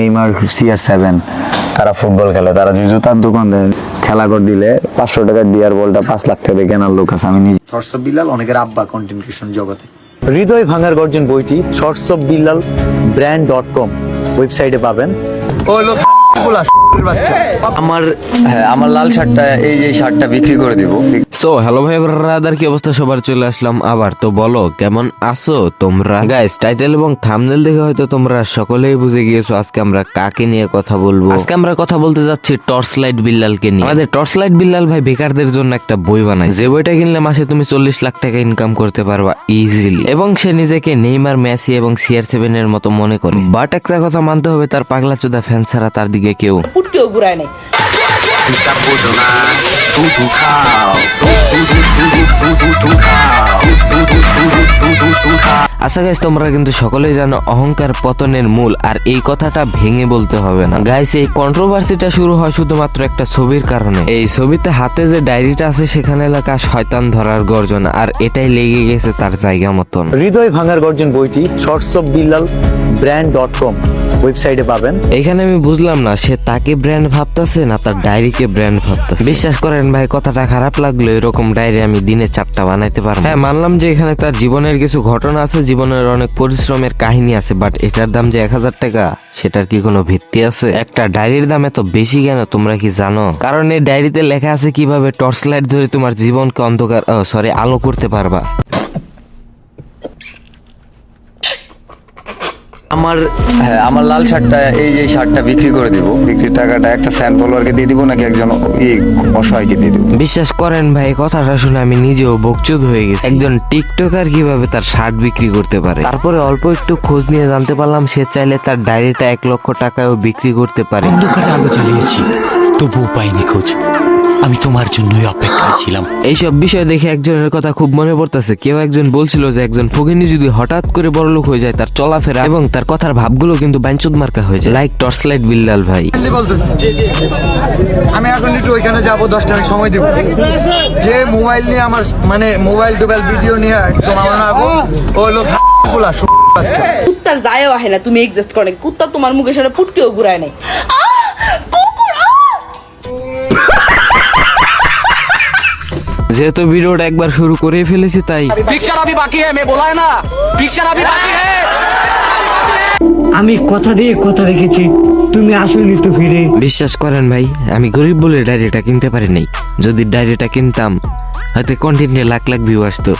Neymar CR seven তারা football খেলে তারা যে জুতার দোকান দেয় খেলা করে দিলে পাঁচশো টাকার ডিয়ার বলটা পাঁচ লাখ টাকা দিয়ে কেনার লোক আছে আমি নিজে শর্টস অফ বিলাল অনেকের আব্বা কন্টেন্ট ক্রিয়েশন জগতে। হৃদয় ভাঙার গর্জন বইটি shorts of Billal brand dot com ওয়েবসাইটে পাবেন। আমার হ্যাঁ আমার লাল শার্টটা এই যে শার্টটা বিক্রি করে দিব। সো হ্যালো ভাই ব্রাদার কি অবস্থা? সবার চলে আসলাম আবার। তো বলো কেমন আছো তোমরা? গাইস টাইটেল এবং থাম্বনেল দেখে হয়তো তোমরা সকলেই বুঝে গিয়েছো আজকে আমরা কাকে নিয়ে কথা বলব। আজকে আমরা কথা বলতে যাচ্ছি টর্চ লাইট বিল্লালকে নিয়ে। আমাদের টর্চ লাইট বিল্লাল ভাই বেকারদের জন্য একটা বই বানায় যে বইটা কিনলে মাসে তুমি চল্লিশ লাখ টাকা ইনকাম করতে পারবা ইজিলি এবং সে নিজেকে নেইমার মেসি এবং সিআর সেভেন এর মতো মনে করে। বাট একটা কথা মানতে হবে তার পাগলা চোদা ফ্যান ছাড়া তার দিকে কেউ পুটকেও ঘুরায় নেই। আচ্ছা গাইস তোমরা কিন্তু সকলেই জানো অহংকার পতনের মূল, আর এই কথাটা ভেঙে বলতে হবে না। গাইস এই কন্ট্রোভার্সিটা শুরু হয় শুধুমাত্র একটা ছবির কারণে। এই ছবিতে হাতে যে ডায়েরিটা আছে, সেখানে লেখা শয়তান ধরার গর্জন আর এটাই লেগে গেছে তার জায়গা মতন। হৃদয় ভাঙার গর্জন বইটি shorts of Billal brand dot com ওয়েবসাইটে পাবেন। এখানে আমি বুঝলাম না, সে তাকে ব্র্যান্ড ভাবতেছে না তার ডায়েরিকে ব্র্যান্ড ভাবতেছে? বিশ্বাস করেন ভাই, কথাটা খারাপ লাগল এরকম ডায়েরি আমি দিনে চারটা বানাইতে পারব। হ্যাঁ মানলাম যে এখানে তার জীবনের কিছু ঘটনা আছে, জীবনের অনেক পরিশ্রমের কাহিনী আছে বাট এটার দাম যে এক হাজার টাকা, সেটার কি কোনো ভিত্তি আছে? একটা ডায়েরির দাম এত বেশি কেন, তোমরা কি জানো? কারণ এই ডায়েরিতে লেখা আছে কীভাবে টর্চ লাইট ধরে তোমার জীবনকে অন্ধকার সরি আলো করতে পারবা। আমার হ্যাঁ আমার লাল শার্টটা এই যে শার্টটা বিক্রি করে দিব। বিক্রির টাকাটা একটা ফ্যান ফলোয়ারকে দিয়ে দিব নাকি একজন এই অসহায়কে দিয়ে দিব? বিশ্বাস করেন ভাই এই কথাটা শুনে আমি নিজেও বকচুদ হয়ে গেছি। একজন টিকটকার কীভাবে তার শার্ট বিক্রি করতে পারে? তারপরে অল্প একটু খোঁজ নিয়ে জানতে পারলাম সে চাইলে তার ডায়েরিটা এক লক্ষ টাকায়ও বিক্রি করতে পারে। অন্ধকারে আলো জ্বালিয়েছি তবুও পাইনি খোঁজ। আমি তোমার জন্যই অপেক্ষায় ছিলাম। এইসব বিষয় দেখে একজনের কথা খুব মনে পড়তেছে। কেউ একজন বলছিল যে একজন ফকিনি যদি হঠাৎ করে বড়লোক হয়ে যায় তার চলাফেরা এবং তার কথার ভাবগুলো কিন্তু বাইঞ্চুদ মার্কা হয়ে যায়। লাইক টর্চ লাইট বিল্লাল ভাই। আমি এখন একটু ওইখানে যাব দশটা মিনিট সময় দিব। যে মোবাইল নিয়ে আমার মানে মোবাইল টোবাইল ভিডিও নিয়ে একদম আমার আবো ও লোক কুত্তার যায়ও আহে না তুমি এক্সাস্ট করে কুত্তা তোমার মুখের সামনে পুটকেও ঘুরায় নেই। যেহেতু ভিডিওটা একবার শুরু করে ফেলেছি তাই। আমি কথা দিয়ে কথা রেখেছি তুমি আসোনি তো ফিরে। বিশ্বাস করেন ভাই আমি গরিব বলে ডায়েরিটা কিনতে পারি নাই। যদি ডায়েরিটা কিনতাম হয়তো কন্টেন্টে লাখ লাখ ভিউ আসতো।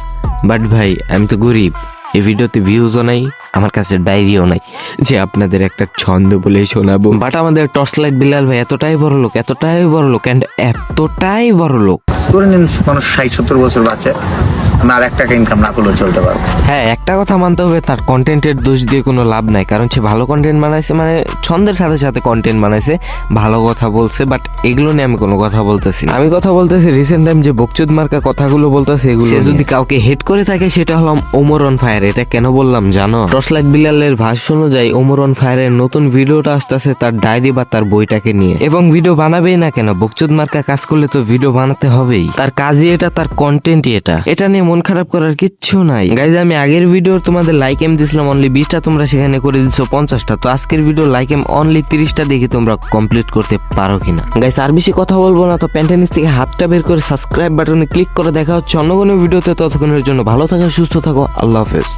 বাট ভাই আমি তো গরিব। এই ভিডিওতে ভিউজও নাই আমার কাছে ডায়েরিও নাই। যে আপনাদের একটা ছন্দ বলে শোনাবো। বাট আমাদের টর্চ লাইট বিলাল ভাই এতটাই বড় লোক এতটাই বড় লোক অ্যান্ড এতটাই বড় লোক ধরে নিন মানুষ ষাট সত্তর বছর বাঁচে। আর এক টাকা ইনকাম না করলেও চলতে পারব। হ্যাঁ একটা কথা মানতে হবে তার কন্টেন্টের দোষ দিয়ে কোনো লাভ নাই কারণ সে ভালো কন্টেন্ট বানাইছে মানে ছন্দের সাথে সাথে কন্টেন্ট বানাইছে ভালো কথা বলছে বাট এগুলো নিয়ে আমি কোনো কথা বলতেছি না। আমি কথা বলতেছি রিসেন্ট টাইম যে বকচুদ মার্কা কথাগুলো বলতেছে এগুলো সে যদি কাউকে হেড করে থাকে সেটা হলাম ওমর অন ফায়ার এটা কেন বললাম জানো? টর্চলাইট বিলালের ভাষ্য অনুযায়ী ওমর অন ফায়ারের নতুন ভিডিওটা আসতেছে তার ডায়েরি বা তার বইটাকে নিয়ে। এবং ভিডিও বানাবেই না কেন? বকচুদ মার্কা কাজ করলে তো ভিডিও বানাতে হবেই। তার কাজই এটা তার কন্টেন্টই এটা। এটা নিয়ে মন খারাপ করার কিচ্ছু নাই। গাইজ আমি আগের ভিডিও তোমাদের লাইক এম দিছিলাম অনলি বিশটা তোমরা সেখানে করে দিচ্ছ পঞ্চাশটা। তো আজকের ভিডিও লাইক এম অনলি তিরিশটা দেখে তোমরা কমপ্লিট করতে পারো কিনা। গাইজ আর বেশি কথা বলব না, তো প্যান্টেনিস থেকে হাতটা বের করে সাবস্ক্রাইব বাটনে ক্লিক করে দেখা হচ্ছে অন্য কোনো ভিডিওতে ততক্ষণের জন্য ভালো থাকো, সুস্থ থাকো, আল্লাহ হাফেজ।